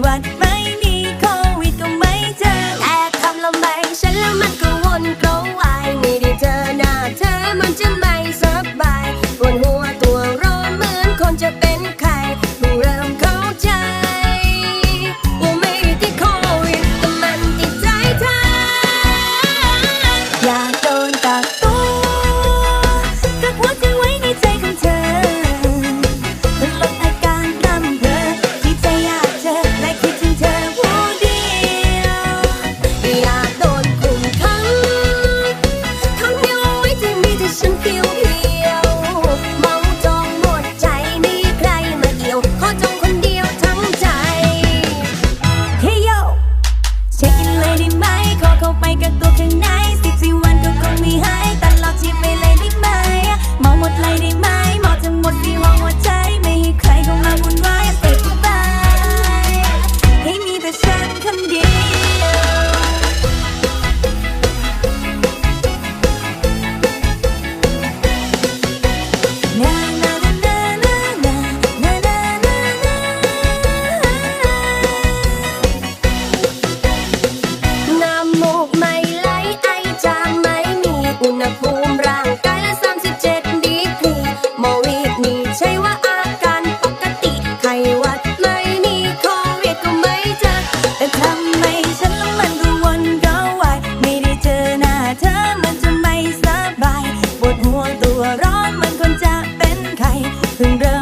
หวัดไม่มีโควิดก็ไม่เจอแต่คำละไมฉันแล้วมันก็วนกลวายไม่ด้เจอน้าเธอมันจะไม่สบายปวหัวตัวร้อนเหมือนคนจะเป็นไข้เพิ่เริ่ม nothing that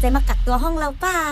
นใจมากักตัวห้องเราเปล่า